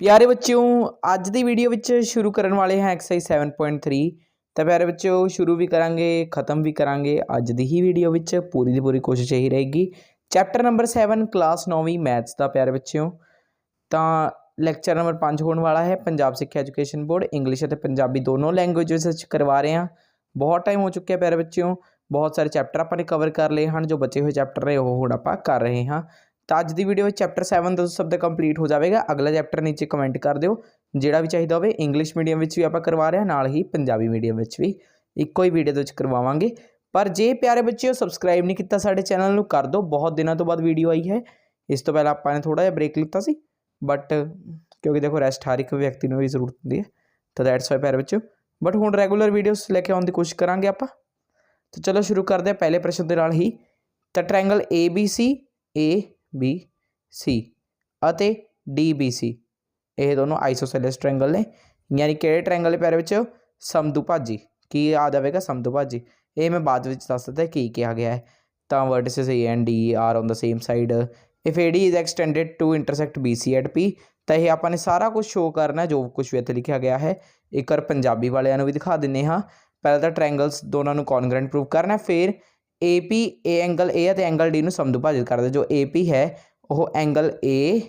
ਪਿਆਰੇ ਬੱਚਿਓ, ਅੱਜ ਦੀ ਵੀਡੀਓ ਵਿੱਚ ਸ਼ੁਰੂ ਕਰਨ ਵਾਲੇ ਹਾਂ ਐਕਸਰਸਾਈਜ਼ 7.3 ਤਾਂ ਪਿਆਰੇ ਬੱਚਿਓ, ਸ਼ੁਰੂ ਵੀ ਕਰਾਂਗੇ, ਖਤਮ ਵੀ ਕਰਾਂਗੇ। ਅੱਜ ਦੀ ਹੀ ਵੀਡੀਓ ਵਿੱਚ ਪੂਰੀ ਦੀ ਪੂਰੀ ਕੋਸ਼ਿਸ਼ ਇਹੀ ਰਹੇਗੀ। ਚੈਪਟਰ ਨੰਬਰ 7 ਕਲਾਸ 9ਵੀਂ ਮੈਥਸ ਦਾ ਪਿਆਰੇ ਬੱਚਿਓ। ਤਾਂ ਲੈਕਚਰ ਨੰਬਰ 5 ਹੋਣ ਵਾਲਾ ਹੈ। ਪੰਜਾਬ ਸਿੱਖਿਆ ਐਜੂਕੇਸ਼ਨ ਬੋਰਡ ਇੰਗਲਿਸ਼ ਅਤੇ ਪੰਜਾਬੀ ਦੋਨੋਂ ਲੈਂਗੁਏਜਸ ਵਿੱਚ ਕਰਵਾ ਰਹੇ ਹਾਂ। ਬਹੁਤ ਟਾਈਮ ਹੋ ਚੁੱਕਿਆ ਪਿਆਰੇ ਬੱਚਿਓ। ਬਹੁਤ ਸਾਰੇ ਚੈਪਟਰ ਆਪਾਂ ਨੇ ਕਵਰ ਕਰ ਲਏ ਹਨ। ਜੋ ਬਚੇ ਹੋਏ ਚੈਪਟਰ ਨੇ, ਉਹ ਹੁਣ ਆਪਾਂ ਕਰ ਰਹੇ ਹਾਂ। ਤਾਂ ਅੱਜ ਦੀ ਵੀਡੀਓ ਵਿੱਚ ਚੈਪਟਰ 7 ਦਾ ਸਭ ਦਾ ਕੰਪਲੀਟ ਹੋ ਜਾਵੇਗਾ। ਅਗਲਾ ਚੈਪਟਰ ਨੀਚੇ ਕਮੈਂਟ ਕਰ ਦਿਓ। ਜਿਹੜਾ ਵੀ ਚਾਹੀਦਾ ਹੋਵੇ ਇੰਗਲਿਸ਼ ਮੀਡੀਅਮ ਵਿੱਚ ਵੀ ਆਪਾਂ ਕਰਵਾ ਰਹੇ ਹਾਂ, ਨਾਲ ਹੀ ਪੰਜਾਬੀ ਮੀਡੀਅਮ ਵਿੱਚ ਵੀ ਇੱਕੋ ਹੀ ਵੀਡੀਓ ਦੇ ਵਿੱਚ ਕਰਵਾਵਾਂਗੇ। ਪਰ ਜੇ ਪਿਆਰੇ ਬੱਚਿਓ ਸਬਸਕ੍ਰਾਈਬ ਨਹੀਂ ਕੀਤਾ ਸਾਡੇ ਚੈਨਲ ਨੂੰ, ਕਰ ਦਿਓ। ਬਹੁਤ ਦਿਨਾਂ ਤੋਂ ਬਾਅਦ ਵੀਡੀਓ ਆਈ ਹੈ। ਇਸ ਤੋਂ ਪਹਿਲਾਂ ਆਪਾਂ ਨੇ ਥੋੜਾ ਜਿਹਾ ਬ੍ਰੇਕ ਲਿੱਤਾ ਸੀ। ਬਟ ਕਿਉਂਕਿ ਦੇਖੋ ਰੈਸਟ ਹਰ ਇੱਕ ਵਿਅਕਤੀ ਨੂੰ ਵੀ ਜ਼ਰੂਰਤ ਹੁੰਦੀ ਹੈ। ਤਾਂ ਦੈਟਸ ਵਾਈ ਪਿਆਰੇ ਬੱਚਿਓ। ਬਟ ਹੁਣ ਰੈਗੂਲਰ ਵੀਡੀਓਸ ਲੈ ਕੇ ਆਉਣ ਦੀ ਕੋਸ਼ਿਸ਼ ਕਰਾਂਗੇ ਆਪਾਂ। ਤਾਂ ਚਲੋ ਸ਼ੁਰੂ ਕਰਦੇ ਹਾਂ। ਪਹਿਲੇ ਪ੍ਰਸ਼ਨ ਦੇ ਨਾਲ ਹੀ। ਤਾਂ ਟ੍ਰਾਇੰਗਲ ABC ਬੀ ਸੀ ਅਤੇ DBC ਇਹ ਦੋਨੋਂ ਆਈਸੋਸੈਲਸ ਟ੍ਰਾਇੰਗਲ ਨੇ। ਯਾਨੀ ਕਿਹੜੇ ਟ੍ਰਾਇੰਗਲ ਦੇ ਪਿਆਰੇ ਵਿੱਚ? ਸਮਦੁਭਾਜੀ ਕੀ ਆ ਜਾਵੇਗਾ ਸਮਦੁਭਾਜੀ ਇਹ ਮੈਂ ਬਾਅਦ ਵਿੱਚ ਦੱਸ ਦਿੱਤਾ ਕੀ ਕਿਹਾ ਗਿਆ ਹੈ। ਤਾਂ ਵਰਟਿਸਸ A and D are on the same side if AD is extended to intersect BC at P, ਤਾਂ ਇਹ ਆਪਾਂ ਨੇ ਸਾਰਾ ਕੁਝ ਸ਼ੋ ਕਰਨਾ ਜੋ ਕੁਝ ਵੀ ਇੱਥੇ ਲਿਖਿਆ ਗਿਆ ਹੈ। ਇੱਕ ਵਾਰ ਪੰਜਾਬੀ ਵਾਲਿਆਂ ਨੂੰ ਵੀ ਦਿਖਾ ਦਿੰਨੇ ਹਾਂ। ਪਹਿਲਾਂ ਤਾਂ ਟ੍ਰਾਇੰਗਲਸ ਦੋਨਾਂ ਨੂੰ ਕੌਨਗਰੈਂਟ ਪ੍ਰੂਵ ਕਰਨਾ ਫਿਰ AP A ਐਂਗਲ A ਅਤੇ ਐਂਗਲ D ਨੂੰ ਸਮਦੁਭਾਜਿਤ ਕਰਦਾ ਜੋ AP ਹੈ, ਉਹ ਐਂਗਲ A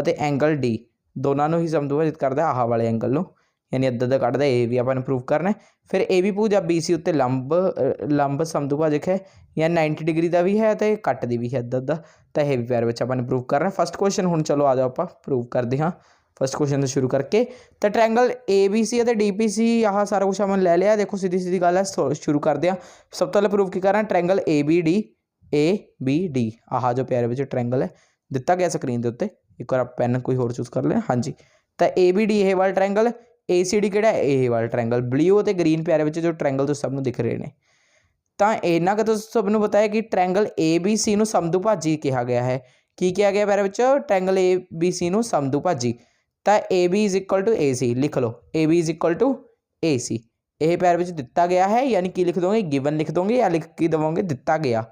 ਅਤੇ ਐਂਗਲ D ਦੋਨਾਂ ਨੂੰ ਹੀ ਸਮਦੁਭਾਜਿਤ ਕਰਦਾ ਹੈ ਆਹ ਵਾਲੇ ਐਂਗਲ ਨੂੰ। ਯਾਨੀ ਅੱਧਾ ਦਾ ਕੱਢਦਾ, A ਵੀ ਆਪਾਂ ਨੂੰ ਪ੍ਰੂਵ ਕਰਨਾ ਹੈ। ਫਿਰ AB ਭੁਜਾ BC ਉੱਤੇ ਲੰਬ ਲੰਬ ਸਮਦੁਭਾਜਕ ਹੈ ਜਾਂ 90 ਡਿਗਰੀ ਦਾ ਵੀ ਹੈ ਤੇ ਕੱਟ ਦੀ ਵੀ ਹੈ ਅੱਧਾ ਅੱਧਾ। ਤਾਂ ਇਹ ਵੀ ਪੈਰ ਵਿੱਚ ਆਪਾਂ ਨੇ ਪ੍ਰੂਵ ਕਰਨਾ ਫਸਟ ਕੁਐਸਚਨ ਹੁਣ ਚਲੋ ਆ ਜਾਓ ਆਪਾਂ ਪ੍ਰੂਵ ਕਰਦੇ ਹਾਂ। ਫਸਟ ਕੁਐਸਚਨ ਤੋਂ ਸ਼ੁਰੂ ਕਰਕੇ। ਤਾਂ ਟ੍ਰਾਇੰਗਲ ABC ਅਤੇ DPC ਆਹ ਸਾਰਾ ਕੁਝ ਆਪਾਂ ਲੈ ਲਿਆ। ਦੇਖੋ ਸਿੱਧੀ ਸਿੱਧੀ ਗੱਲ ਹੈ ਸ਼ੁਰੂ ਕਰਦੇ ਹਾਂ। ਸਭ ਤੋਂ ਪਹਿਲਾਂ ਪ੍ਰੂਵ ਕੀ ਕਰਨਾ ਟ੍ਰਾਇੰਗਲ ABD ABD ਆਹ ਜੋ ਪਿਆਰੇ ਵਿੱਚ ਟ੍ਰਾਇੰਗਲ ਹੈ, ਦਿੱਤਾ ਗਿਆ ਸਕਰੀਨ ਦੇ ਉੱਤੇ। ਇੱਕ ਵਾਰ ਪੈਨ ਕੋਈ ਹੋਰ ਚੂਜ਼ ਕਰ ਲਿਆ, ਹਾਂਜੀ। ਤਾਂ ABD ਇਹ ਵਾਲਾ ਟ੍ਰਾਇੰਗਲ ACD ਕਿਹੜਾ ਹੈ? ਇਹ ਵਾਲਾ ਟ੍ਰਾਇੰਗਲ ਬਲੂ ਅਤੇ ਗ੍ਰੀਨ ਪਿਆਰੇ ਵਿੱਚ ਜੋ ਟ੍ਰਾਇੰਗਲ ਤੋਂ ਸਭ ਨੂੰ ਦਿਖ ਰਹੇ ਨੇ। ਤਾਂ ਇੰਨਾ ਕੁ ਤੁਸੀਂ ਸਭ ਨੂੰ ਪਤਾ ਹੈ ਕਿ ਟ੍ਰਾਇੰਗਲ ABC ਨੂੰ ਸਮਦੁਭਾਜੀ ਕਿਹਾ ਗਿਆ ਹੈ। ਕੀ ਕਿਹਾ ਗਿਆ ਪਿਆਰੇ ਵਿੱਚ ਟ੍ਰਾਇੰਗਲ ABC ਨੂੰ ਸਮਦੁਭਾਜੀ ਤਾਂ AB AC ਲਿਖ ਲਓ AB AC ਇਹ ਪੈਰ ਵਿੱਚ ਦਿੱਤਾ ਗਿਆ ਹੈ, ਯਾਨੀ ਕੀ ਲਿਖ ਦੋਗੇ ਗਿਵਨ ਲਿਖ ਦੋਗੇ ਜਾਂ ਲਿਖ ਕੀ ਦਵੋਗੇ, ਦਿੱਤਾ ਗਿਆ।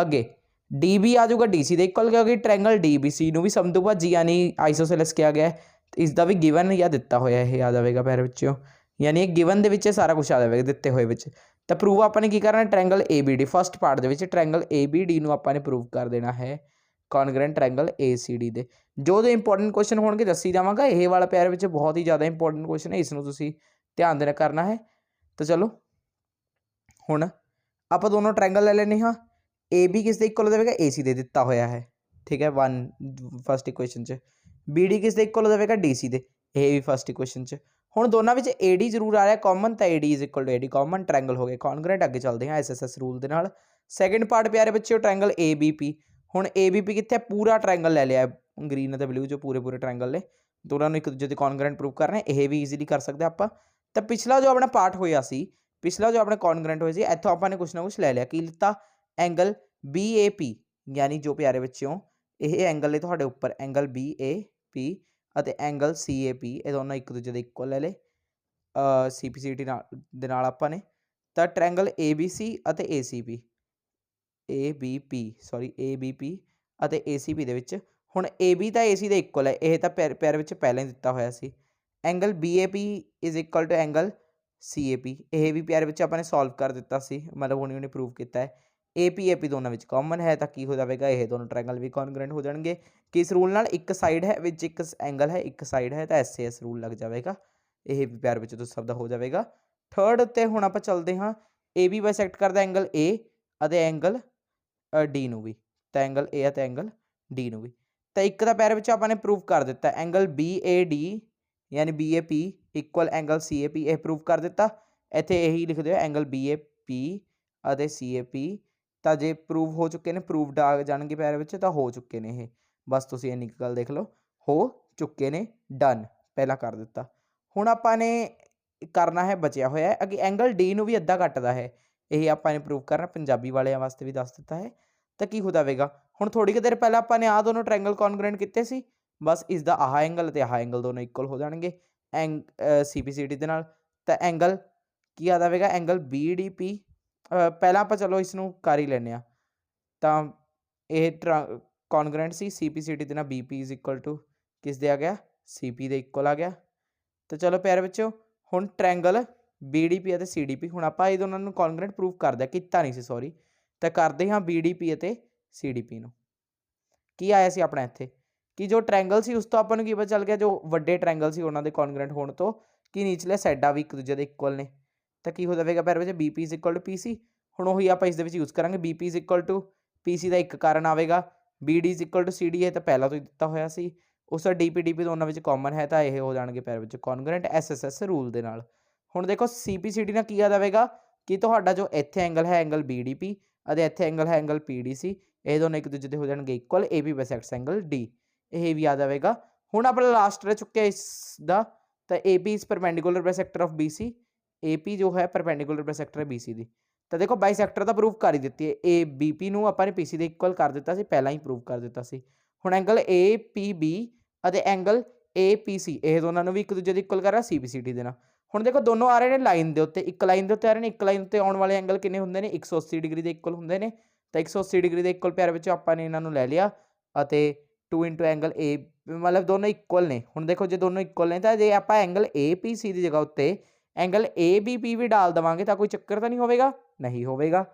ਅੱਗੇ DB ਆ ਜਾਊਗਾ DC ਦੇ ਇਕੁਅਲ ਕਿਉਂਕਿ ਟ੍ਰਾਇੰਗਲ DBC ਨੂੰ ਵੀ ਸਮਦੁਭਾਜੀ ਯਾਨੀ ਆਈਸੋਸੈਲਸ ਕਿਹਾ ਗਿਆ ਹੈ। ਇਸ ਦਾ ਵੀ ਗਿਵਨ ਜਾਂ ਦਿੱਤਾ ਹੋਇਆ ਇਹ ਆ ਜਾਵੇਗਾ ਪੈਰ ਵਿੱਚੋਂ। ਯਾਨੀ ਇਹ ਗਿਵਨ ਦੇ ਵਿੱਚ ਸਾਰਾ ਕੁਝ ਆ ਜਾਵੇਗਾ, ਦਿੱਤੇ ਹੋਏ ਵਿੱਚ। ਤਾਂ ਪ੍ਰੂਵ ਆਪਾਂ ਨੇ ਕੀ ਕਰਨਾ ਟ੍ਰਾਇੰਗਲ ABD ਫਸਟ ਪਾਰਟ ਦੇ ਵਿੱਚ ਟ੍ਰਾਇੰਗਲ ABD ਨੂੰ ਆਪਾਂ ਨੇ ਪ੍ਰੂਵ ਕਰ ਦੇਣਾ ਹੈ। ਕੌਨਗਰੈਂਟ ਟ੍ਰਾਇੰਗਲ ACD ਦੇ। ਜੋ ਦੇ ਇੰਪੋਰਟੈਂਟ ਕੁਐਸਚਨ ਹੋਣਗੇ, ਦੱਸੀ ਜਾਵਾਂਗਾ। ਇਹ ਵਾਲਾ ਪਿਆਰ ਵਿੱਚ ਬਹੁਤ ਹੀ ਜ਼ਿਆਦਾ ਇੰਪੋਰਟੈਂਟ ਕੁਐਸਚਨ ਹੈ, ਇਸ ਨੂੰ ਤੁਸੀਂ ਧਿਆਨ ਦੇਣਾ ਕਰਨਾ ਹੈ। ਤਾਂ ਚਲੋ, ਹੁਣ ਆਪਾਂ ਦੋਨੋਂ ਟ੍ਰਾਇੰਗਲ ਲੈ ਲੈਣੇ ਹਾਂ। AB ਕਿਸ ਦੇ ਇਕੁਅਲ ਦੇਵੇਗਾ ਜਾਵੇਗਾ? AC ਦੇ ਦਿੱਤਾ ਹੋਇਆ ਹੈ। ਠੀਕ ਹੈ? 1 ਫਸਟ ਇਕੁਏਸ਼ਨ 'ਚ। BD ਕਿਸ ਦੇ ਇਕੁਅਲ ਦੇਵੇਗਾ ਜਾਵੇਗਾ? DC ਦੇ। ਇਹ ਵੀ ਫਸਟ ਇਕੁਏਸ਼ਨ 'ਚ। ਹੁਣ ਦੋਨਾਂ ਵਿੱਚ AD ਜ਼ਰੂਰ ਆ ਰਿਹਾ ਕਾਮਨ ਤਾਂ AD AD ਕਾਮਨ ਟ੍ਰਾਇੰਗਲ ਹੋ ਗਏ। ਕੌਨਗਰੈਂਟ ਅੱਗੇ ਚੱਲਦੇ ਹਾਂ SSS ਰੂਲ ਦੇ ਨਾਲ। ਸੈਕੰਡ ਪਾਰਟ ਪਿਆਰੇ ਬੱਚਿਓ ਟ੍ਰਾਇੰਗਲ ABP ਹੁਣ ABP ਕਿੱਥੇ ਹੈ? ਪੂਰਾ ਟ੍ਰਾਇੰਗਲ ਲੈ ਲਿਆ। ਗ੍ਰੀਨ ਅਤੇ ਬਲੂ ਜੋ ਪੂਰੇ ਪੂਰੇ ਟ੍ਰਾਇੰਗਲ ਨੇ। ਦੋਨਾਂ ਨੂੰ ਇੱਕ ਦੂਜੇ ਦੇ ਕੌਨਗਰੈਂਟ ਪ੍ਰੂਵ ਕਰਨਾ ਹੈ। ਇਹ ਵੀ ਈਜ਼ੀਲੀ ਕਰ ਸਕਦੇ ਆਪਾਂ। ਤਾਂ ਪਿਛਲਾ ਜੋ ਆਪਣਾ ਪਾਰਟ ਹੋਇਆ ਸੀ, ਪਿਛਲਾ ਜੋ ਆਪਣਾ ਕੌਨਗਰੈਂਟ ਹੋਇਆ ਸੀ, ਇੱਥੋਂ ਆਪਾਂ ਨੇ ਕੁਛ ਨਾ ਕੁਛ ਲੈ ਲਿਆ। ਕੀ ਲਿੱਤਾ? ਐਂਗਲ BAP ਯਾਨੀ ਜੋ ਪਿਆਰੇ ਬੱਚਿਓ, ਇਹ ਐਂਗਲ ਨੇ ਤੁਹਾਡੇ ਉੱਪਰ। ਐਂਗਲ BAP ਅਤੇ ਐਂਗਲ CAP ਇਹ ਦੋਨੋਂ ਇੱਕ ਦੂਜੇ ਦੇ ਇਕੁਅਲ ਲੈ ਲਏ। CPCT ਨਾਲ, ਦੇ ਨਾਲ ਆਪਾਂ ਨੇ। ਤਾਂ ਟ੍ਰਾਇੰਗਲ ABC ਅਤੇ ACP ABP ਸੌਰੀ ABP ਅਤੇ ACP ਦੇ ਵਿੱਚ। ਹੁਣ AB ਤਾਂ AC ਦੇ ਇਕੁਅਲ ਹੈ, ਇਹ ਤਾਂ ਪੈਰ ਪੈਰ ਵਿੱਚ ਪਹਿਲਾਂ ਹੀ ਦਿੱਤਾ ਹੋਇਆ ਸੀ। Angle BAP is equal to angle CAP ਇਹ ਵੀ ਪਿਆਰ ਵਿੱਚ ਆਪਾਂ ਨੇ ਸੋਲਵ ਕਰ ਦਿੱਤਾ ਸੀ, ਮਤਲਬ ਹੁਣੇ ਉਹਨੇ ਪ੍ਰੂਵ ਕੀਤਾ ਹੈ। AP AP ਦੋਨਾਂ ਵਿੱਚ ਕਾਮਨ ਹੈ, ਤਾਂ ਕੀ ਹੋ ਜਾਵੇਗਾ? ਇਹ ਦੋਨੋਂ ਟ੍ਰਾਇੰਗਲ ਵੀ ਕੌਨਗਰੈਂਟ ਹੋ ਜਾਣਗੇ। ਕਿਸ ਰੂਲ ਨਾਲ? ਇੱਕ ਸਾਈਡ ਹੈ ਵਿੱਚ ਇੱਕ ਐਂਗਲ ਹੈ, ਇੱਕ ਸਾਈਡ ਹੈ, ਤਾਂ SAS ਰੂਲ ਲੱਗ ਜਾਵੇਗਾ। ਇਹ ਵੀ ਪਿਆਰ ਵਿੱਚ ਤੋਂ ਸਭ ਦਾ ਹੋ ਜਾਵੇਗਾ। ਥਰਡ ਉੱਤੇ ਹੁਣ ਆਪਾਂ ਚੱਲਦੇ ਹਾਂ। AB ਬਾਈਸੈਕਟ ਕਰਦਾ ਐਂਗਲ A ਅਤੇ ਐਂਗਲ ਡੀ ਨੂੰ ਵੀ, ਤਾਂ ਐਂਗਲ A ਅਤੇ ਐਂਗਲ D ਨੂੰ ਵੀ। ਤਾਂ ਇੱਕ ਦਾ ਪੈਰ ਵਿੱਚ ਆਪਾਂ ਨੇ ਪ੍ਰੂਵ ਕਰ ਦਿੱਤਾ ਐਂਗਲ BAD ਯਾਨੀ BAP ਇਕੁਅਲ ਐਂਗਲ CAP ਇਹ ਪ੍ਰੂਵ ਕਰ ਦਿੱਤਾ। ਇੱਥੇ ਇਹੀ ਲਿਖ ਦਿਓ ਐਂਗਲ BAP ਅਤੇ CAP ਤਾਂ ਜੇ ਪ੍ਰੂਵ ਹੋ ਚੁੱਕੇ ਨੇ ਪ੍ਰੂਵਡ ਆ ਜਾਣਗੇ ਪੈਰ ਵਿੱਚ, ਤਾਂ ਹੋ ਚੁੱਕੇ ਨੇ ਇਹ। ਬਸ ਤੁਸੀਂ ਇੰਨੀ ਕੁ ਗੱਲ ਦੇਖ ਲਓ, ਹੋ ਚੁੱਕੇ ਨੇ ਡਨ ਪਹਿਲਾਂ ਕਰ ਦਿੱਤਾ। ਹੁਣ ਆਪਾਂ ਨੇ ਕਰਨਾ ਹੈ, ਬਚਿਆ ਹੋਇਆ ਹੈ। ਅੱਗੇ ਐਂਗਲ D ਨੂੰ ਵੀ ਅੱਧਾ ਕੱਟਦਾ ਹੈ। ਇਹ ਆਪਾਂ ਨੇ ਪ੍ਰੂਵ ਕਰਨਾ ਪੰਜਾਬੀ ਵਾਲਿਆਂ ਵਾਸਤੇ ਵੀ ਦੱਸ ਦਿੱਤਾ ਹੈ। ਤਾਂ ਕੀ ਹੋ ਜਾਵੇਗਾ? ਹੁਣ ਥੋੜੀ ਕੁ ਦੇਰ ਪਹਿਲਾਂ ਆਪਾਂ ਨੇ ਆਹ ਦੋਨੋਂ ਟ੍ਰਾਇੰਗਲ ਕੌਨਗਰੈਂਟ ਕੀਤੇ ਸੀ। ਬਸ ਇਸ ਦਾ ਆਹ ਐਂਗਲ ਤੇ ਆਹ ਐਂਗਲ ਦੋਨੋਂ ਇਕੁਅਲ ਹੋ ਜਾਣਗੇ। ਐਂਗ ਸੀਪੀਸੀਟੀ ਦੇ ਨਾਲ। ਤਾਂ ਐਂਗਲ ਕੀ ਆ ਜਾਵੇਗਾ? ਐਂਗਲ BDP ਅ, ਪਹਿਲਾਂ ਆਪਾਂ ਚਲੋ ਇਸ ਨੂੰ ਕਰ ਹੀ ਲੈਂਦੇ ਆ ਤਾਂ ਇਹ ਕੌਨਗਰੈਂਟ ਸੀ। ਸੀਪੀਸੀਟੀ ਦੇ ਨਾਲ ਬੀਪੀ ਇਜ਼ ਇਕੁਅਲ ਟੂ ਕਿਸ ਦੇ ਆ ਗਿਆ? ਸੀਪੀ ਦੇ ਇਕੁਅਲ ਆ ਗਿਆ। ਤਾਂ ਚਲੋ ਪਿਆਰੇ ਬੱਚਿਓ ਹੁਣ ਟ੍ਰਾਇੰਗਲ ਬੀਡੀਪੀ ਅਤੇ ਸੀਡੀਪੀ ਹੁਣ ਆਪਾਂ ਇਹ ਦੋਨਾਂ ਨੂੰ ਕੌਨਗਰੈਂਟ ਪ੍ਰੂਫ ਕਰਦੇ ਕੀਤਾ ਨਹੀਂ ਸੀ ਸੌਰੀ ਤਾਂ ਕਰਦੇ ਹਾਂ ਬੀਡੀਪੀ ਅਤੇ ਸੀਡੀਪੀ ਨੂੰ। ਕੀ ਆਇਆ ਸੀ ਆਪਣਾ ਇੱਥੇ? ਕਿ ਜੋ ਟ੍ਰਾਇੰਗਲ ਸੀ, ਉਸ ਤੋਂ ਆਪਾਂ ਨੂੰ ਕੀ ਪਤਾ ਚੱਲ ਗਿਆ, ਜੋ ਵੱਡੇ ਟ੍ਰਾਇੰਗਲ ਸੀ ਉਹਨਾਂ ਦੇ ਕੌਨਗਰੈਂਟ ਹੋਣ ਤੋਂ, ਕਿ ਨੀਚਲੇ ਸਾਈਡਾਂ ਵੀ ਇੱਕ ਦੂਜੇ ਦੇ ਇਕੁਅਲ ਨੇ। ਤਾਂ ਕੀ ਹੋ ਜਾਵੇਗਾ ਪਿਆਰੇ ਵਿੱਚ ਬੀਪੀ ਇਜ਼ ਟੂ ਪੀਸੀ ਹੁਣ ਉਹੀ ਆਪਾਂ ਇਸ ਦੇ ਵਿੱਚ ਯੂਜ਼ ਕਰਾਂਗੇ। ਬੀਪੀ ਇਜ਼ ਦਾ ਇੱਕ ਕਾਰਨ ਆਵੇਗਾ। ਬੀਡੀ ਇਜ਼ ਇਕੁਅਲ ਟੂ ਹੈ ਤਾਂ ਪਹਿਲਾਂ ਤੋਂ ਹੀ ਦਿੱਤਾ ਹੋਇਆ ਸੀ। ਉਸ ਦਾ ਡੀਪੀ ਡੀਪੀ ਦੋਨਾਂ ਵਿੱਚ ਕਾਮਨ ਹੈ ਤਾਂ ਇਹ ਹੋ ਜਾਣਗੇ ਪਿਆਰੇ ਵਿੱਚ ਕੌਨਗਰੈਂਟ ਐਸਐਸਐਸ ਰੂਲ ਦੇ ਨਾਲ। ਹੁਣ ਦੇਖੋ ਸੀਪੀਸੀਡੀ ਨਾਲ ਕੀ ਆ ਜਾਵੇਗਾ ਕਿ ਤੁਹਾਡਾ ਜੋ ਇੱਥੇ ਐਂਗਲ ਹੈ ਐਂਗਲ ਬੀਡੀਪੀ ਅਤੇ ਇੱਥੇ ਐਂਗਲ ਹੈ ਐਂਗਲ ਪੀਡੀਸੀ ਇਹ ਦੋਨੋਂ ਇੱਕ ਦੂਜੇ ਦੇ ਹੋ ਜਾਣਗੇ equal AB bisects angle D ਇਹ ਵੀ ਆ ਜਾਵੇਗਾ। ਹੁਣ ਆਪਣਾ ਲਾਸਟ ਰਹਿ ਚੁੱਕਿਆ ਇਸ ਦਾ, ਤਾਂ AP is perpendicular bisector of BC AP ਜੋ ਹੈ ਪਰਪੈਂਡੀਕੂਲਰ ਬਾਈਸੈਕਟਰ ਹੈ ਬੀਸੀ ਦੀ। ਤਾਂ ਦੇਖੋ ਬਾਈ ਸੈਕਟਰ ਦਾ ਪ੍ਰੂਫ ਕਰ ਹੀ ਦਿੱਤੀ ਹੈ। ਏ ਬੀਪੀ ਨੂੰ ਆਪਾਂ ਨੇ ਪੀਸੀ ਦੇ ਇਕੁਅਲ ਕਰ ਦਿੱਤਾ ਸੀ, ਪਹਿਲਾਂ ਹੀ ਪ੍ਰੂਫ ਕਰ ਦਿੱਤਾ ਸੀ। ਹੁਣ ਐਂਗਲ ਏਪੀਬੀ ਅਤੇ ਐਂਗਲ ਏਪੀਸੀ ਇਹ ਦੋਨਾਂ ਨੂੰ ਵੀ ਇੱਕ ਦੂਜੇ ਦੇ ਇਕੁਅਲ ਕਰ ਰਿਹਾ ਸੀਬੀਸੀਡੀ ਦੇ ਨਾਲ। ਹੁਣ ਦੇਖੋ ਦੋਨੋਂ ਆ ਰਹੇ ਨੇ ਲਾਈਨ ਦੇ ਉੱਤੇ, ਇੱਕ ਲਾਈਨ ਦੇ ਉੱਤੇ ਆ ਰਹੇ ਨੇ, ਇੱਕ ਲਾਈਨ ਉੱਤੇ ਆਉਣ ਵਾਲੇ ਐਂਗਲ ਕਿੰਨੇ ਹੁੰਦੇ ਨੇ? 180 ਡਿਗਰੀ ਦੇ ਇਕੁਅਲ ਹੁੰਦੇ ਨੇ। ਤਾਂ 180 ਡਿਗਰੀ ਦੇ ਇਕੁਅਲ ਪਿਆਰ ਵਿੱਚ ਆਪਾਂ ਨੇ ਇਹਨਾਂ ਨੂੰ ਲੈ ਲਿਆ ਅਤੇ 2 ਐਂਗਲ ਏ ਮਤਲਬ ਦੋਨੋਂ ਇਕੁਅਲ ਨੇ। ਹੁਣ ਦੇਖੋ ਜੇ ਦੋਨੋਂ ਇਕੁਅਲ ਨੇ ਤਾਂ ਜੇ ਆਪਾਂ ਐਂਗਲ ਏਪੀਸੀ ਦੀ ਜਗ੍ਹਾ ਉੱਤੇ ਐਂਗਲ ਏਬੀਪੀ ਵੀ ਡਾਲ ਦਵਾਂਗੇ ਤਾਂ ਕੋਈ ਚੱਕਰ ਤਾਂ ਨਹੀਂ ਹੋਵੇਗਾ? ਨਹੀਂ ਹੋਵੇਗਾ।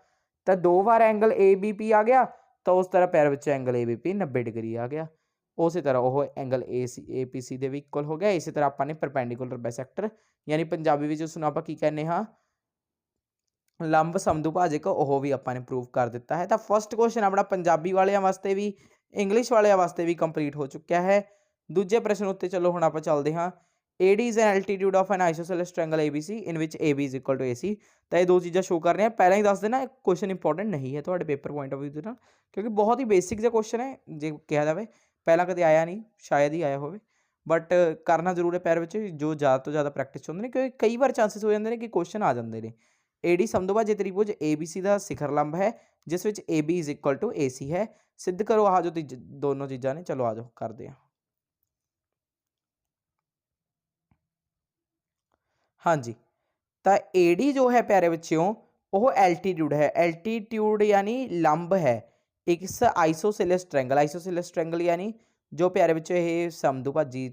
ਤਾਂ ਦੋ ਵਾਰ ਐਂਗਲ ਏਬੀਪੀ ਆ ਗਿਆ ਤਾਂ ਉਸ ਤਰ੍ਹਾਂ ਪੈਰ ਵਿੱਚ ਐਂਗਲ ਏਬੀਪੀ 90 ਡਿਗਰੀ ਆ ਗਿਆ। ਉਸੇ ਤਰ੍ਹਾਂ ਉਹ ਐਂਗਲ ਏਸੀ ਏਪੀਸੀ ਦੇ ਵੀ ਇਕੁਅਲ ਹੋ ਗਿਆ। ਇਸੇ ਤਰ੍ਹਾਂ ਆਪਾਂ ਨੇ ਪਰਪੈਂਡੀਕੂਲਰ ਬਾਈਸੈਕਟਰ ਯਾਨੀ ਪੰਜਾਬੀ ਵਿੱਚ ਉਸ ਨੂੰ ਆਪਾਂ ਕੀ ਕਹਿੰਦੇ ਹਾਂ? ਲੰਬ ਸਮਦੁਭਾਜਕ ਉਹ ਵੀ ਆਪਾਂ ਨੇ ਪ੍ਰੂਵ ਕਰ ਦਿੱਤਾ ਹੈ। ਤਾਂ ਫਰਸਟ ਕੁਐਸਚਨ ਆਪਣਾ ਪੰਜਾਬੀ ਵਾਲਿਆਂ ਵਾਸਤੇ ਵੀ ਇੰਗਲਿਸ਼ ਵਾਲਿਆਂ ਵਾਸਤੇ ਵੀ ਕੰਪਲੀਟ ਹੋ ਚੁੱਕਿਆ ਹੈ। ਦੂਜੇ ਪ੍ਰਸ਼ਨ ਉੱਤੇ ਚਲੋ ਹੁਣ ਆਪਾਂ ਚੱਲਦੇ ਹਾਂ। AD is an altitude of an isosceles triangle ABC in which AB is equal to AC ਤਾਂ ਇਹ ਦੋ ਚੀਜ਼ਾਂ ਸ਼ੋ ਕਰ ਰਹੀਆਂ। ਪਹਿਲਾਂ ਹੀ ਦੱਸ ਦੇਣਾ, ਇਹ ਕੁਐਸਚਨ ਇੰਪੋਰਟੈਂਟ ਨਹੀਂ ਹੈ ਤੁਹਾਡੇ ਪੇਪਰ ਪੁਆਇੰਟ ਆਫ View ਦੇ ਨਾਲ, ਕਿਉਂਕਿ ਬਹੁਤ ਹੀ ਬੇਸਿਕ ਜਿਹਾ ਕੁਐਸਚਨ ਹੈ, ਜੇ ਕਿਹਾ ਜਾਵੇ। ਪਹਿਲਾਂ ਕਦੇ ਆਇਆ ਨਹੀਂ, ਸ਼ਾਇਦ ਹੀ ਆਇਆ ਹੋਵੇ। ਬਟ ਕਰਨਾ ਜ਼ਰੂਰ ਹੈ ਪੈਰ ਵਿੱਚ, ਜੋ ਜ਼ਿਆਦਾ ਤੋਂ ਜ਼ਿਆਦਾ ਪ੍ਰੈਕਟਿਸ ਹੁੰਦੇ ਨੇ, ਕਿਉਂਕਿ ਕਈ ਵਾਰ ਚਾਂਸਸ ਹੋ ਜਾਂਦੇ ਨੇ ਕਿ ਕੁਐਸਚਨ ਆ ਜਾਂਦੇ ਨੇ। AD ਸਮਦੋਭਾਜੇ ਤ੍ਰਿਭੁਜ ABC ਦਾ ਸਿਖਰ ਲੰਬ ਹੈ, ਜਿਸ ਵਿੱਚ AB is equal to AC ਹੈ, ਸਿੱਧ ਕਰੋ ਆਹ ਜੋ ਤੀਜ- ਦੋਨੋਂ ਚੀਜ਼ਾਂ ਨੇ, ਚਲੋ ਆਜੋ ਕਰਦੇ ਹਾਂ। ਹਾਂਜੀ, ਤਾਂ AD ਜੋ ਹੈ ਪਿਆਰੇ ਬੱਚਿਓ ਉਹ ਐਲਟੀਟਿਊਡ ਹੈ। ਐਲਟੀਟਿਊਡ ਯਾਨੀ ਲੰਬ ਹੈ। ਇੱਕ ਆਈਸੋਸੇਲਸ ਟ੍ਰਾਇੰਗਲ ਆਈਸੋਸੇਲਸ ਟ੍ਰਾਇੰਗਲ ਯਾਨੀ ਜੋ ਪਿਆਰੇ ਬੱਚਿਓ ਇਹ ਸਮਦੁਭਾਜੀ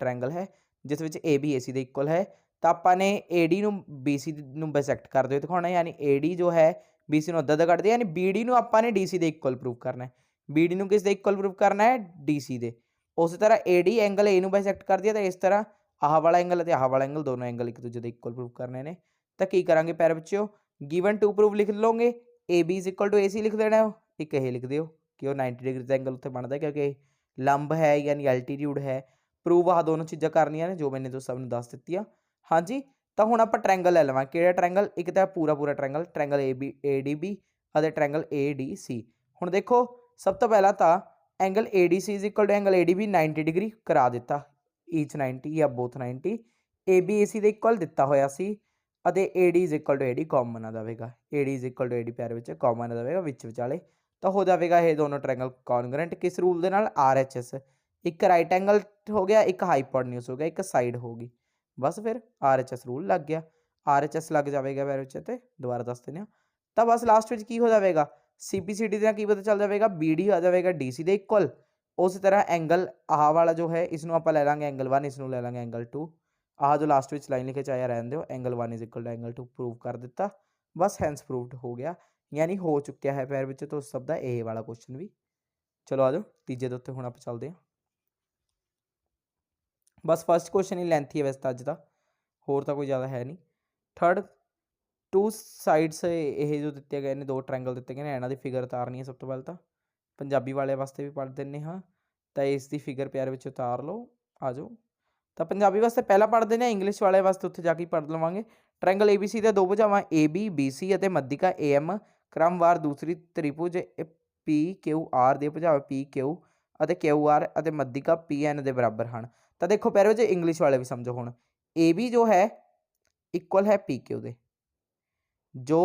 ਟ੍ਰਾਇੰਗਲ ਹੈ, ਜਿਸ ਵਿੱਚ AB AC ਦੇ ਇਕੁਅਲ ਹੈ, ਤਾਂ ਆਪਾਂ ਨੇ AD ਨੂੰ BC ਨੂੰ ਬਾਈਸੈਕਟ ਕਰਦੇ ਹੋਏ ਦਿਖਾਉਣਾ, ਯਾਨੀ AD ਜੋ ਹੈ BC ਨੂੰ ਅੱਧਾ ਅੱਧਾ ਕੱਢਦੇ ਯਾਨੀ BD ਨੂੰ ਆਪਾਂ ਨੇ DC ਦੇ ਇਕੁਅਲ ਪ੍ਰੂਫ ਕਰਨਾ ਹੈ। BD ਨੂੰ ਕਿਸ ਦੇ ਇਕੁਅਲ ਪ੍ਰੂਫ ਕਰਨਾ ਹੈ? DC ਦੇ। ਉਸੇ ਤਰ੍ਹਾਂ AD ਐਂਗਲ A ਨੂੰ ਬਾਈਸੈਕਟ ਕਰਦੀ ਹੈ ਤਾਂ ਇਸ ਤਰ੍ਹਾਂ ਆਹ ਵਾਲਾ ਐਂਗਲ ਅਤੇ ਆਹ ਵਾਲਾ ਐਂਗਲ ਦੋਨੋਂ ਐਂਗਲ ਇੱਕ ਦੂਜੇ ਦੇ ਇਕੁਅਲ ਪ੍ਰੂਫ ਕਰਨੇ ਨੇ। ਤਾਂ ਕੀ ਕਰਾਂਗੇ ਪੈਰ ਬੱਚਿਓ ਗਿਵਨ ਟੂ ਪ੍ਰੂਫ ਲਿਖ ਲਓਗੇ। AB AC ਲਿਖ ਦੇਣਾ ਹੈ ਇੱਕ ਇਹ ਲਿਖ ਦਿਓ, ਕਿ ਉਹ 90 ਡਿਗਰੀ ਦਾ ਐਂਗਲ ਉੱਥੇ ਬਣਦਾ ਕਿਉਂਕਿ ਲੰਬ ਹੈ ਯਾਨੀ ਐਲਟੀਟਿਊਡ ਹੈ ਪ੍ਰੂਵ ਆਹ ਦੋਨੋਂ ਚੀਜ਼ਾਂ ਕਰਨੀਆਂ ਨੇ ਜੋ ਮੈਨੇ ਤੁਸੀਂ ਸਭ ਨੂੰ ਦੱਸ ਦਿੱਤੀਆਂ। ਹਾਂਜੀ, ਤਾਂ ਹੁਣ ਆਪਾਂ ਟ੍ਰਾਇੰਗਲ ਲੈ ਲਵਾਂ ਕਿਹੜਾ ਟ੍ਰਾਇੰਗਲ ਇੱਕ ਤਾਂ ਪੂਰਾ ਪੂਰਾ ਟ੍ਰਾਇੰਗਲ ਟ੍ਰਾਇੰਗਲ AB ADB ਅਤੇ ਟ੍ਰਾਇੰਗਲ ADC ਹੁਣ ਦੇਖੋ, ਸਭ ਤੋਂ ਪਹਿਲਾਂ ਤਾਂ angle ADC angle ADB 90 degree ਕਰਾ ਦਿੱਤਾ। ਈਚ 90 ਜਾਂ ਬੋਥ 90 ABAC ਦੇ ਇਕੁਅਲ ਦਿੱਤਾ ਹੋਇਆ ਸੀ ਅਤੇ AD AD ਕਾਮਨ ਆ ਜਾਵੇਗਾ। AD AD ਪਿਆਰੇ ਵਿੱਚ ਕਾਮਨ ਆ ਜਾਵੇਗਾ, ਵਿੱਚ ਵਿਚਾਲੇ। ਤਾਂ ਹੋ ਜਾਵੇਗਾ ਇਹ ਦੋਨੋਂ ਟ੍ਰਾਇੰਗਲ ਕੌਨਗਰੈਂਟ ਕਿਸ ਰੂਲ ਦੇ ਨਾਲ RHS ਇੱਕ ਰਾਈਟ ਐਂਗਲ ਹੋ ਗਿਆ ਇੱਕ ਹਾਈਪੋਟਨਿਊਸ ਹੋ ਗਿਆ ਇੱਕ ਸਾਈਡ ਹੋ ਗਈ ਬਸ ਫਿਰ RHS ਰੂਲ ਲੱਗ ਗਿਆ RHS ਲੱਗ ਜਾਵੇਗਾ ਪਿਆਰੇ ਵਿੱਚ ਤੇ ਦੁਬਾਰਾ ਦੱਸ ਦਿੰਦੇ ਹਾਂ ਤਾਂ ਬਸ ਲਾਸਟ ਵਿੱਚ ਕੀ ਹੋ ਜਾਵੇਗਾ CPCD ਦਾ ਕੀ ਪਤਾ ਚੱਲ ਜਾਵੇਗਾ BD ਆ ਜਾਵੇਗਾ DC ਦੇ ਇਕੁਅਲ ਉਸੇ ਤਰ੍ਹਾਂ ਐਂਗਲ ਆਹ ਵਾਲਾ ਜੋ ਹੈ ਇਸ ਨੂੰ ਆਪਾਂ ਲੈ ਲਾਂਗੇ ਐਂਗਲ 1 ਇਸ ਨੂੰ ਲੈ ਲਾਂਗੇ ਐਂਗਲ 2 ਆਹ ਜੋ ਲਾਸਟ ਵਿੱਚ ਲਾਈਨ ਲਿਖੇ ਚਾਹਿਆ ਰਹਿਣ ਦਿਓ ਐਂਗਲ 1 ਐਂਗਲ 2 ਪ੍ਰੂਵ ਕਰ ਦਿੱਤਾ ਬਸ ਹੈਂਸ ਪ੍ਰੂਵਡ ਹੋ ਗਿਆ ਯਾਨੀ ਹੋ ਚੁੱਕਿਆ ਹੈ ਪੈਰ ਵਿੱਚ ਤੋਂ ਸਭ ਦਾ ਇਹ ਵਾਲਾ ਕੁਐਸਚਨ ਵੀ। ਚਲੋ ਆਜੋ ਤੀਜੇ ਦੇ ਉੱਤੇ ਹੁਣ ਆਪਾਂ ਚੱਲਦੇ ਹਾਂ। ਬਸ ਫਸਟ ਕੁਐਸਚਨ ਹੀ ਲੈਂਥੀ ਹੈ ਵੈਸੇ ਤਾਂ ਅੱਜ ਦਾ ਹੋਰ ਤਾਂ ਕੋਈ ਜ਼ਿਆਦਾ ਹੈ ਨਹੀਂ। ਥਰਡ ਟੂ ਸਾਈਡਸ ਇਹ ਜੋ ਦਿੱਤੇ ਗਏ ਨੇ, ਦੋ ਟ੍ਰਾਇੰਗਲ ਦਿੱਤੇ ਗਏ ਨੇ, ਇਹਨਾਂ ਦੀ ਫਿਗਰ ਉਤਾਰਨੀ ਹੈ ਸਭ ਤੋਂ ਪਹਿਲਾਂ ਤਾਂ। ਪੰਜਾਬੀ ਵਾਲੇ ਵਾਸਤੇ ਵੀ ਪੜ੍ਹ ਦਿੰਨੇ ਹਾਂ, ਤਾਂ ਇਸ ਦੀ ਫਿਗਰ ਪਿਆਰ ਵਿੱਚ ਉਤਾਰ ਲਓ ਆਜੋ ਤਾਂ ਪੰਜਾਬੀ ਵਾਸਤੇ ਪਹਿਲਾਂ ਪੜ੍ਹਦੇ ਨੇ ਇੰਗਲਿਸ਼ ਵਾਲੇ ਵਾਸਤੇ ਉੱਥੇ ਜਾ ਕੇ ਪੜ੍ਹ ਲਵਾਂਗੇ। ਟ੍ਰਾਇੰਗਲ ABC ਦੇ ਦੋ ਭੁਜਾਵਾਂ AB BC ਅਤੇ ਮੱਧਿਕਾ AM ਕ੍ਰਮਵਾਰ ਦੂਸਰੀ ਤ੍ਰਿਭੁਜ ਆਰ ਦੇ ਭੁਜਾਵਾਂ PQ ਅਤੇ QR ਅਤੇ ਮੱਧਿਕਾ ਪੀ ਐਨ ਦੇ ਬਰਾਬਰ ਹਨ। ਤਾਂ ਦੇਖੋ ਪੈਰੋ, ਜੇ ਇੰਗਲਿਸ਼ ਵਾਲੇ ਵੀ ਸਮਝੋ ਹੁਣ ਏ ਬੀ ਜੋ ਹੈ ਇਕੁਅਲ ਹੈ ਪੀ PQ ਦੇ। ਜੋ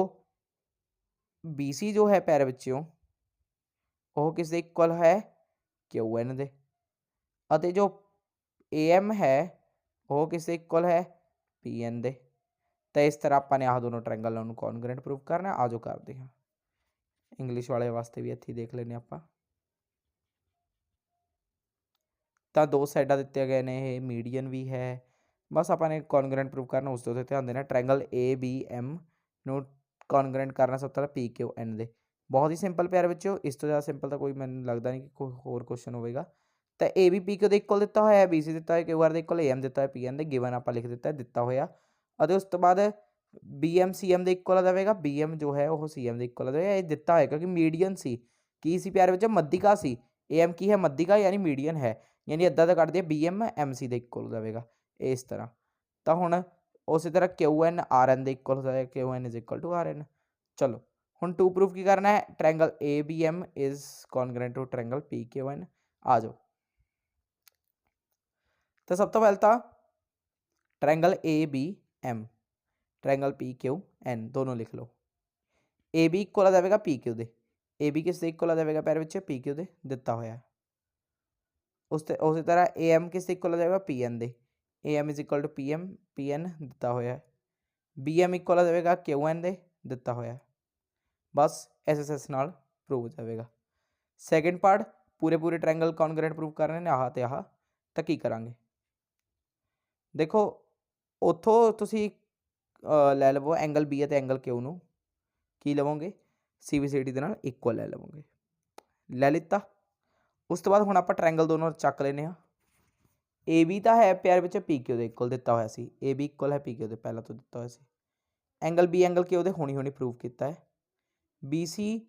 ਬੀ ਸੀ ਜੋ ਹੈ ਪੈਰ ਵਿੱਚੋਂ ਉਹ ਕਿਸ ਦੇ ਇਕੁਅਲ ਹੈ? ਐਨ ਦੇ। ਅਤੇ ਜੋ ਏ ਐਮ ਹੈ, ਉਹ ਕਿਸ ਦੇ ਇਕੁਅਲ ਹੈ? ਐਨ ਦੇ। ਤਾਂ ਇਸ ਤਰ੍ਹਾਂ ਆਪਾਂ ਨੇ ਆਹ ਦੋਨੋਂ ਟ੍ਰਾਇੰਗਲ ਨੂੰ ਕੌਨਗਰੈਂਟ ਪ੍ਰੂਵ ਕਰਨਾ ਆਜੋ ਕਰਦੇ ਹਾਂ। ਇੰਗਲਿਸ਼ ਵਾਲੇ ਵਾਸਤੇ ਵੀ ਇੱਥੇ ਹੀ ਦੇਖ ਲੈਨੇ ਆਪਾਂ। ਤਾਂ ਦੋ ਸਾਈਡਾਂ ਦਿੱਤੇ ਗਏ ਨੇ ਇਹ ਮੀਡੀਅਨ ਵੀ ਹੈ। ਬਸ ਆਪਾਂ ਨੇ ਕੌਨਗਰੈਂਟ ਪ੍ਰੂਵ ਕਰਨਾ ਉਸ ਦੇ ਉੱਤੇ ਧਿਆਨ ਦੇਣਾ। ਟ੍ਰਾਇੰਗਲ ਏ ਬੀ ਐਮ ਨੂੰ ਕੌਨਗਰੈਂਟ ਕਰਨਾ ਸਭ ਤੋਂ ਪੀ ਕਿਊ ਐਨ ਦੇ। ਬਹੁਤ ਹੀ ਸਿੰਪਲ ਪਿਆਰ ਵਿੱਚੋਂ ਇਸ ਤੋਂ ਜ਼ਿਆਦਾ ਸਿੰਪਲ ਤਾਂ ਕੋਈ ਮੈਨੂੰ ਲੱਗਦਾ ਨਹੀਂ ਕਿ ਕੋਈ ਹੋਰ ਕੁਐਸਚਨ ਹੋਵੇਗਾ। ਤਾਂ ਏ ਬੀ ਪੀ ਕਿਊ ਦੇ ਇਕੁਅਲ ਦਿੱਤਾ ਹੋਇਆ ਹੈ ਬੀ ਸੀ ਦਿੱਤਾ ਹੋਇਆ ਕਿਊ ਆਰ ਦੇ ਇਕੁਅਲ ਏ ਐਮ ਦਿੱਤਾ ਹੋਇਆ ਪੀ ਐਨ ਦੇ ਗਿਵਨ ਆਪਾਂ ਲਿਖ ਦਿੱਤਾ ਹੈ, ਦਿੱਤਾ ਹੋਇਆ। ਅਤੇ ਉਸ ਤੋਂ ਬਾਅਦ ਬੀ ਐਮ ਸੀ ਐਮ ਦੇ ਇਕੁਅਲ ਆ ਜਾਵੇਗਾ। ਬੀ ਐਮ ਜੋ ਹੈ ਉਹ ਸੀ ਐਮ ਦੇ ਇਕੁਅਲ ਆ ਜਾਵੇਗਾ। ਇਹ ਦਿੱਤਾ ਹੋਇਆ ਕਿਉਂਕਿ ਮੀਡੀਅਨ ਸੀ। ਕੀ ਸੀ ਪਿਆਰ ਵਿੱਚ? ਮੱਧਿਕਾ ਸੀ। ਏ ਐਮ ਕੀ ਹੈ? ਮੱਧਿਕਾ ਯਾਨੀ ਮੀਡੀਅਨ ਹੈ। ਯਾਨੀ ਅੱਧਾ ਦਾ ਕੱਢ ਦਈਏ। ਬੀ ਐਮ ਐਮ ਸੀ ਦੇ ਇਕੁਅਲ ਹੋ ਜਾਵੇਗਾ। ਇਸ ਤਰ੍ਹਾਂ। ਤਾਂ ਹੁਣ ਉਸੇ ਤਰ੍ਹਾਂ ਕਿਊ ਐਨ ਆਰ ਐਨ ਦੇ ਇਕੁਅਲ ਹੋ ਜਾਏਗਾ Q N is equal to R N ਚਲੋ। ਹੁਣ ਟੂ ਪ੍ਰੂਫ ਕੀ ਕਰਨਾ ਹੈ? Triangle A B M is congruent to triangle P Q N ਆ ਜਾਓ। ਤਾਂ ਸਭ ਤੋਂ ਪਹਿਲਾਂ ਤਾਂ triangle A B M triangle P Q N ਦੋਨੋਂ ਲਿਖ ਲਓ ਏ ਬੀ ਇਕੁਅਲ ਆ ਜਾਵੇਗਾ ਪੀ ਕਿਊ ਦੇ ਏ ਬੀ ਕਿਸ ਦੇ ਇਕੁਅਲ ਆ ਜਾਵੇਗਾ ਪੈਰ ਵਿੱਚ ਪੀ ਕਿਊ ਦੇ ਦਿੱਤਾ ਹੋਇਆ ਹੈ। ਉਸ ਤੇ ਉਸੇ ਤਰ੍ਹਾਂ ਏ ਐਮ ਕਿਸ ਦੇ ਇਕੁਅਲ ਆ ਜਾਵੇਗਾ ਪੀ ਐਨ ਦੇ A M is equal to P M P N ਦਿੱਤਾ ਹੋਇਆ ਹੈ ਬੀ ਐਮ ਇਕੁਅਲ ਆ ਜਾਵੇਗਾ ਕਿਊ ਐਨ ਦੇ ਦਿੱਤਾ ਹੋਇਆ ਹੈ ਬਸ ਐਸ ਐਸ ਐਸ ਨਾਲ ਪ੍ਰੂਵ ਹੋ ਜਾਵੇਗਾ ਸੈਕਿੰਡ ਪਾਰਟ ਪੂਰੇ ਪੂਰੇ ਟ੍ਰਾਇੰਗਲ ਕੌਨਗਰੈਂਟ ਪ੍ਰੂਵ ਕਰਨੇ ਨੇ ਆਹ ਤੇ ਆਹ ਤਾਂ ਕੀ ਕਰਾਂਗੇ ਦੇਖੋ ਉੱਥੋਂ ਤੁਸੀਂ ਅ, ਲੈ ਲਵੋ ਐਂਗਲ ਬੀ ਅਤੇ ਐਂਗਲ ਕਿਊ ਨੂੰ ਕੀ ਲਵੋਗੇ ਸੀ ਬੀ ਸੀ ਡੀ ਦੇ ਨਾਲ ਇਕੁਅਲ ਲੈ ਲਵੋਗੇ ਲੈ ਲਿੱਤਾ ਉਸ ਤੋਂ ਬਾਅਦ ਹੁਣ ਆਪਾਂ ਟ੍ਰਾਇੰਗਲ ਦੋਨੋਂ ਚੱਕ ਲੈਨੇ ਆ ਏ ਬੀ ਤਾਂ ਹੈ ਪਿਆਰ ਵਿੱਚ ਪੀ ਕਿਊ ਦੇ ਇਕੁਅਲ ਦਿੱਤਾ ਹੋਇਆ ਸੀ ਏ ਬੀ ਇਕੁਅਲ ਹੈ ਪੀ ਕਿਊ ਦੇ ਪਹਿਲਾਂ ਤੋਂ ਦਿੱਤਾ ਹੋਇਆ ਸੀ ਐਂਗਲ ਬੀ ਐਂਗਲ ਕਿਊ ਦੇ ਹੁਣੀ ਹੁਣੀ ਪ੍ਰੂਵ ਕੀਤਾ ਹੈ ਬੀ ਸੀ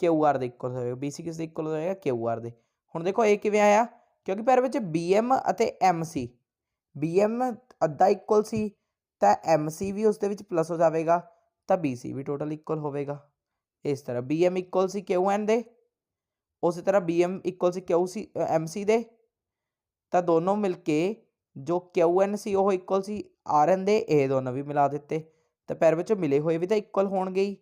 ਕਿਊ ਆਰ ਦੇ ਇਕੁਅਲ ਹੋਏਗਾ ਬੀ ਸੀ ਕਿਸ ਦੇ ਇਕੁਅਲ ਹੋਏਗਾ ਕਿਊ ਆਰ ਦੇ ਹੁਣ ਦੇਖੋ ਇਹ ਕਿਵੇਂ ਆਇਆ ਕਿਉਂਕਿ ਪਿਆਰ ਵਿੱਚ ਬੀ ਐਮ ਅਤੇ ਐਮ ਸੀ ਬੀ ਐਮ ਅੱਧਾ ਇਕੁਅਲ ਸੀ ਤਾਂ ਐਮ ਸੀ ਵੀ ਉਸ ਦੇ ਵਿੱਚ ਪਲੱਸ ਹੋ ਜਾਵੇਗਾ, ਤਾਂ ਬੀ ਸੀ ਵੀ ਟੋਟਲ ਇਕੁਅਲ ਹੋਵੇਗਾ। ਇਸ ਤਰ੍ਹਾਂ B M equal C Q N ਦੇ, ਉਸੇ ਤਰ੍ਹਾਂ B M equal C Q C M C ਦੇ, ਤਾਂ ਦੋਨੋਂ ਮਿਲ ਕੇ ਜੋ ਕਿਊ ਸੀ ਉਹ ਇਕੁਅਲ ਸੀ ਆਰ ਐਨ ਦੇ, ਇਹ ਦੋਨੋਂ ਵੀ ਮਿਲਾ ਦਿੱਤੇ। ਤਾਂ ਪੈਰ ਵਿੱਚੋਂ ਮਿਲੇ ਹੋਏ ਵੀ ਤਾਂ ਇਕੁਅਲ ਹੋਣਗੇ ਹੀ।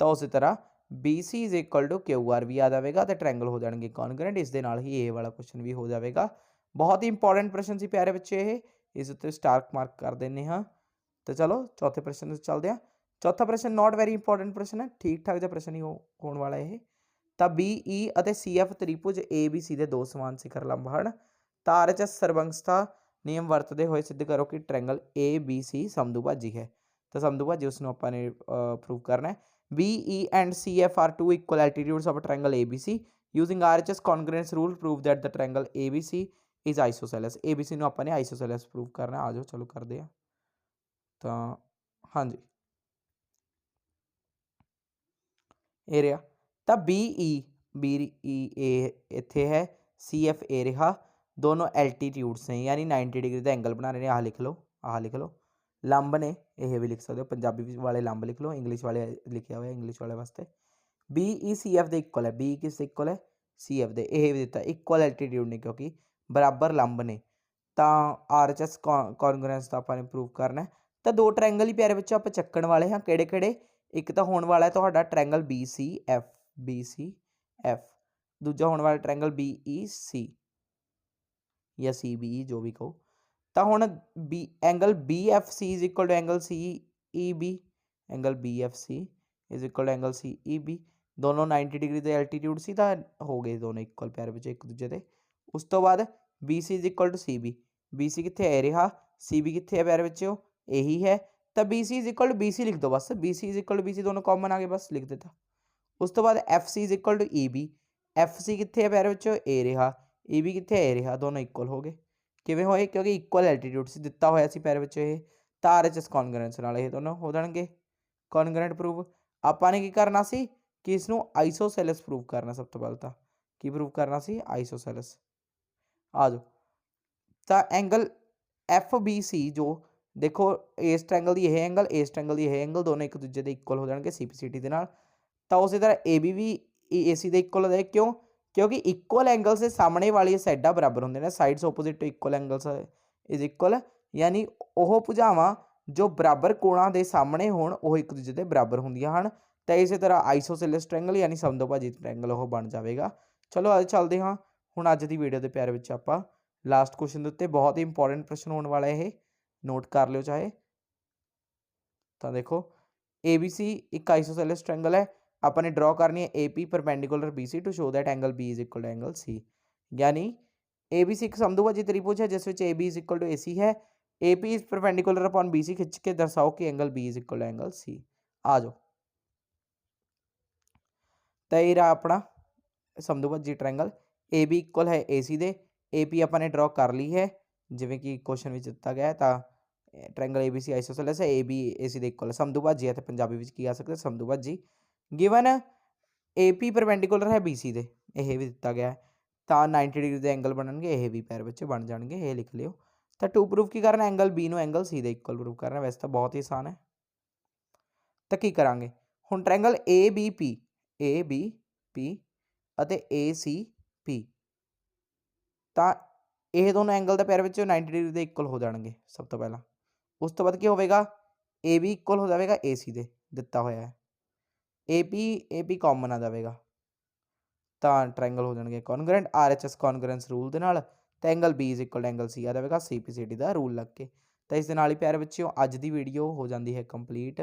ਤਾਂ ਉਸੇ ਤਰ੍ਹਾਂ B C is equal to Q R ਵੀ ਆ ਜਾਵੇਗਾ ਤੇ ਟ੍ਰਾਇੰਗਲ ਹੋ ਜਾਣਗੇ ਕੌਨਗਰੈਂਟ ਇਸ ਦੇ ਨਾਲ ਹੀ ਇਹ ਵਾਲਾ ਕੁਐਸਚਨ ਵੀ ਹੋ ਜਾਵੇਗਾ। ਬਹੁਤ ਹੀ ਇੰਪੋਰਟੈਂਟ ਪ੍ਰਸ਼ਨ ਸੀ ਪਿਆਰੇ ਬੱਚੇ ਇਹ, ਇਸ ਉੱਤੇ ਸਟਾਰਕ ਮਾਰਕ ਕਰ ਦਿੰਨੇ ਹਾਂ। ਤਾਂ ਚਲੋ ਚੌਥੇ ਪ੍ਰਸ਼ਨ ਤੇ ਚੱਲਦੇ ਹਾਂ ਚੌਥਾ ਪ੍ਰਸ਼ਨ ਨਾਟ ਵੈਰੀ ਇੰਪੋਰਟੈਂਟ ਪ੍ਰਸ਼ਨ ਹੈ ਠੀਕ ਠਾਕ ਜਿਹਾ ਪ੍ਰਸ਼ਨ ਹੀ ਹੋਣ ਵਾਲਾ ਇਹ ਤਾਂ ਬੀ ਈ ਅਤੇ ਸੀ ਐਫ ਤ੍ਰਿਭੁਜ ਏ ਬੀ ਸੀ ਦੇ ਦੋ ਸਮਾਨ ਸਿਖਰ ਲੰਬ ਹਨ ਤਾਂ ਆਰ ਐਚ ਐਸ ਸਰਵੰਗਸਥਾ ਨਿਯਮ ਵਰਤਦੇ ਹੋਏ ਸਿੱਧ ਕਰੋ ਕਿ ਟ੍ਰਾਇੰਗਲ ਏ ਬੀ ਸੀ ਸਮਦੁਭਾਜੀ ਹੈ ਤਾਂ ਸਮਦੁਭਾਜੀ ਉਸ ਨੂੰ ਆਪਾਂ ਨੇ ਪ੍ਰੂਵ ਕਰਨਾ ਹੈ B E and C F are two equal altitudes of triangle A B C using R H S congruence rule prove that the triangle A B C is isosceles A B C ਨੂੰ ਆਪਾਂ ਨੇ ਆਈਸੋਸੈਲਸ prove ਕਰਨਾ ਆ ਜਾਓ ਚਲੋ ਕਰਦੇ ਆ ਤਾਂ ਹਾਂਜੀ। ਇਹ ਰਿਹਾ ਤਾਂ ਬੀ ਈ ਬੀ ਈ ਏ ਇੱਥੇ ਹੈ ਸੀ ਐਫ ਏ ਰਿਹਾ। ਦੋਨੋਂ ਐਲਟੀਟਿਊਡਸ ਨੇ, ਯਾਨੀ 90 ਡਿਗਰੀ ਦਾ ਐਂਗਲ ਬਣਾ ਰਹੇ ਨੇ, ਆਹ ਲਿਖ ਲਓ, ਆਹ ਲਿਖ ਲਓ। ਲੰਬ ਨੇ, ਇਹ ਵੀ ਲਿਖ ਸਕਦੇ ਹੋ, ਪੰਜਾਬੀ ਵਾਲੇ ਲੰਬ ਲਿਖ ਲਓ ਇੰਗਲਿਸ਼ ਵਾਲੇ ਲਿਖਿਆ ਹੋਇਆ ਇੰਗਲਿਸ਼ ਵਾਲੇ ਵਾਸਤੇ। ਬੀ ਈ ਸੀ ਐਫ ਦੇ ਇਕੁਅਲ ਹੈ ਬੀ e, ਕਿਸ ਦੇ ਇਕੁਅਲ ਹੈ? ਸੀ ਐਫ ਦੇ, ਇਹ ਵੀ ਦਿੱਤਾ ਇਕੁਅਲ ਐਲਟੀਟਿਊਡ ਨੇ ਕਿਉਂਕਿ ਬਰਾਬਰ ਲੰਬ ਨੇ। ਤਾਂ ਆਰ ਐਚ ਐਸ ਕੌਨਗਰੈਂਸ ਦਾ ਆਪਾਂ ਨੇ ਪ੍ਰੂਵ ਕਰਨਾ ਤਾਂ ਦੋ ਟ੍ਰਾਇੰਗਲ ਹੀ ਪਿਆਰੇ ਵਿੱਚ ਆਪਾਂ ਚੱਕਣ ਵਾਲੇ ਹਾਂ ਕਿਹੜੇ ਕਿਹੜੇ। ਇੱਕ ਤਾਂ ਹੋਣ ਵਾਲਾ ਹੈ ਤੁਹਾਡਾ triangle B C F B C F ਦੂਜਾ ਹੋਣ ਵਾਲਾ ਟ੍ਰਾਇੰਗਲ ਬੀ ਈ ਸੀ ਜਾਂ ਸੀ ਬੀ ਈ ਜੋ ਵੀ ਕਹੋ। ਤਾਂ ਹੁਣ B angle B F C is equal to angle C E B angle B F C is equal angle C E B ਦੋਨੋਂ 90 degree ਦੇ ਐਲਟੀਟਿਊਡ ਸੀ ਤਾਂ ਹੋ ਗਏ ਦੋਨੋਂ ਇਕੁਅਲ ਪਿਆਰੇ ਵਿੱਚ ਇੱਕ ਦੂਜੇ ਦੇ। ਉਸ ਤੋਂ ਬਾਅਦ B C is equal to C B B C ਕਿੱਥੇ ਹੈ ਰਿਹਾ? ਸੀ ਬੀ ਕਿੱਥੇ ਹੈ ਪਿਆਰੇ ਵਿੱਚੋਂ ਇਹੀ ਹੈ ਤਾਂ B C is equal to B C ਲਿਖ ਦਿਓ ਬਸ B C is equal to B C ਦੋਨੋਂ ਕਾਮਨ ਆ ਗਏ ਬਸ ਲਿਖ ਦਿੱਤਾ ਉਸ ਤੋਂ ਬਾਅਦ F C is equal to E B F C ਕਿੱਥੇ ਹੈ ਪਿਆਰੇ ਵਿੱਚੋਂ ਇਹ ਰਿਹਾ ਈ ਬੀ ਕਿੱਥੇ ਹੈ ਇਹ ਰਿਹਾ ਦੋਨੋਂ ਇਕੁਅਲ ਹੋ ਗਏ ਕਿਵੇਂ ਹੋਏ ਕਿਉਂਕਿ ਇਕੁਅਲ ਐਲਟੀਟਿਊਡ ਸੀ ਦਿੱਤਾ ਹੋਇਆ ਸੀ ਪਿਆਰੇ ਵਿੱਚ ਇਹ ਤਾਂ ਆਰ ਐਚ ਐਸ ਕੌਨਗਰੈਂਸ ਨਾਲ ਇਹ ਦੋਨੋਂ ਹੋ ਜਾਣਗੇ ਕੌਨਗਰੈਂਟ ਪ੍ਰੂਵ ਆਪਾਂ ਨੇ ਕੀ ਕਰਨਾ ਸੀ ਕਿ ਇਸ ਨੂੰ ਆਈਸੋਸੈਲਸ ਪ੍ਰੂਵ ਕਰਨਾ ਸਭ ਤੋਂ ਪਹਿਲਾਂ ਤਾਂ ਕੀ ਪ੍ਰੂਵ ਕਰਨਾ ਸੀ ਆਈਸੋਸੈਲਸ ਆ ਜਾਓ ਤਾਂ ਐਂਗਲ ਐਫ ਬੀ ਸੀ ਜੋ ਦੇਖੋ, ਇਸ ਟ੍ਰਾਇੰਗਲ ਦੀ ਇਹ ਐਂਗਲ ਇਸ ਟ੍ਰਾਇੰਗਲ ਦੀ ਇਹ ਐਂਗਲ ਦੋਨੋਂ ਇੱਕ ਦੂਜੇ ਦੇ ਇਕੁਅਲ ਹੋ ਜਾਣਗੇ ਸੀਪੀਸੀਟੀ ਦੇ ਨਾਲ। ਤਾਂ ਉਸੇ ਤਰ੍ਹਾਂ ਏ ਬੀ ਵੀ ਏਸੀ ਦੇ ਇਕੁਅਲ ਹੈ ਕਿਉਂ? ਕਿਉਂਕਿ ਇਕੁਅਲ ਐਂਗਲਸ ਦੇ ਸਾਹਮਣੇ ਵਾਲੀਆਂ ਸਾਈਡਾਂ ਬਰਾਬਰ ਹੁੰਦੇ ਨੇ। Sides opposite to equal angles is equal ਯਾਨੀ ਉਹ ਭੁਜਾਵਾਂ ਜੋ ਬਰਾਬਰ ਕੋਣਾਂ ਦੇ ਸਾਹਮਣੇ ਹੋਣ, ਉਹ ਇੱਕ ਦੂਜੇ ਦੇ ਬਰਾਬਰ ਹੁੰਦੀਆਂ ਹਨ। ਤਾਂ ਇਸੇ ਤਰ੍ਹਾਂ ਆਈਸੋਸੈਲਸ ਟ੍ਰਾਇੰਗਲ ਯਾਨੀ ਸਮਦੋਭਾਜੀ ਟ੍ਰਾਇੰਗਲ ਉਹ ਬਣ ਜਾਵੇਗਾ। ਚਲੋ, ਅੱਜ ਚੱਲਦੇ ਹਾਂ। ਹੁਣ ਅੱਜ ਦੀ ਵੀਡੀਓ ਦੇ ਪਿਆਰ ਵਿੱਚ ਆਪਾਂ ਲਾਸਟ ਕੁਐਸਚਨ ਦੇ ਉੱਤੇ ਬਹੁਤ ਹੀ ਇੰਪੋਰਟੈਂਟ ਪ੍ਰਸ਼ਨ ਹੋਣ ਵਾਲਾ ਇਹ। ਨੋਟ ਕਰ ਲਿਓ ਚਾਹੇ ਤਾਂ ਦੇਖੋ ABC ਇੱਕ ਆਈਸੋਸੈਲਸ ਟ੍ਰਾਇੰਗਲ ਹੈ ਆਪਾਂ ਨੇ ਡਰਾ ਕਰਨੀ ਹੈ AP perpendicular BC to show that angle B is equal to angle C ਯਾਨੀ ABC ਇੱਕ ਸਮਦੂਭਾਜੀ ਤ੍ਰਿਭੁਜ ਹੈ ਜਿਸ ਵਿੱਚ AB AC ਹੈ AP is perpendicular upon BC ਖਿੱਚ ਕੇ ਦਰਸਾਓ ਕਿ angle B is equal to angle C ਆ ਜਾਓ ਤਾਂ ਇਹ ਰਹਾ ਆਪਣਾ ਸਮਦੂਭਾਜੀ ਟ੍ਰਾਇੰਗਲ AB ਇਕੁਅਲ ਹੈ AC ਦੇ AP ਆਪਾਂ ਨੇ ਡਰਾ ਕਰ ਲਈ ਹੈ ਜਿਵੇਂ ਕਿ ਕੁਐਸਚਨ ਵਿੱਚ ਦਿੱਤਾ ਗਿਆ ਹੈ ਤਾਂ ਟ੍ਰਾਇੰਗਲ ABC ਆਈਸੋਸੈਲਸ ਹੈ AB AC ਦੇ ਇਕੁਅਲ ਸਮਦੂਭਾਜੀ ਹੈ ਤੇ ਪੰਜਾਬੀ ਵਿੱਚ ਕੀ ਆ ਸਕਦਾ ਸਮਦੂਭਾਜੀ ਗਿਵਨ AP ਪਰਪੈਂਡੀਕੁਲਰ ਹੈ BC ਦੇ ਇਹ ਵੀ ਦਿੱਤਾ ਗਿਆ ਹੈ ਤਾਂ 90 ਡਿਗਰੀ ਦੇ ਐਂਗਲ ਬਣਨਗੇ ਇਹ ਵੀ ਪੈਰ ਵਿੱਚ ਬਣ ਜਾਣਗੇ ਇਹ ਲਿਖ ਲਿਓ ਤਾਂ ਟੂ ਪ੍ਰੂਫ ਕੀ ਕਰਨਾ ਐਂਗਲ B ਨੂੰ ਐਂਗਲ C ਦੇ ਇਕੁਅਲ ਪ੍ਰੂਫ ਕਰਨਾ ਵੈਸੇ ਤਾਂ ਬਹੁਤ ਹੀ ਆਸਾਨ ਹੈ ਤਾਂ ਕੀ ਕਰਾਂਗੇ ਹੁਣ ਟ੍ਰਾਇੰਗਲ ABP ABP ਅਤੇ ACP ਤਾਂ ਇਹ ਦੋਨੋਂ ਐਂਗਲ ਦਾ ਪੈਰ ਵਿੱਚ 90 ਡਿਗਰੀ ਦੇ ਇਕੁਅਲ ਹੋ ਜਾਣਗੇ ਸਭ ਤੋਂ ਪਹਿਲਾਂ ਉਸ ਤੋਂ ਬਾਅਦ ਕੀ ਹੋਵੇਗਾ? AB ਇਕੁਅਲ ਹੋ ਜਾਵੇਗਾ AC ਦੇ, ਦਿੱਤਾ ਹੋਇਆ ਹੈ। AP AP ਕਾਮਨ ਆ ਜਾਵੇਗਾ। ਤਾਂ ਟ੍ਰਾਇੰਗਲ ਹੋ ਜਾਣਗੇ ਕੌਨਗਰੈਂਟ RHS ਕੌਨਗਰੈਂਸ ਰੂਲ ਦੇ ਨਾਲ ਤਾਂ ਐਂਗਲ B ਐਂਗਲ C ਆ ਜਾਵੇਗਾ CPCD ਦਾ ਰੂਲ ਲੱਗ ਕੇ। ਤਾਂ ਇਸ ਦੇ ਨਾਲ ਹੀ ਪਿਆਰੇ ਬੱਚਿਓ, ਅੱਜ ਦੀ ਵੀਡੀਓ ਹੋ ਜਾਂਦੀ ਹੈ ਕੰਪਲੀਟ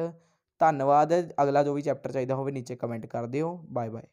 ਧੰਨਵਾਦ, ਅਗਲਾ ਜੋ ਵੀ ਚੈਪਟਰ ਚਾਹੀਦਾ ਹੋਵੇ ਨੀਚੇ ਕਮੈਂਟ ਕਰ ਦਿਓ। Bye bye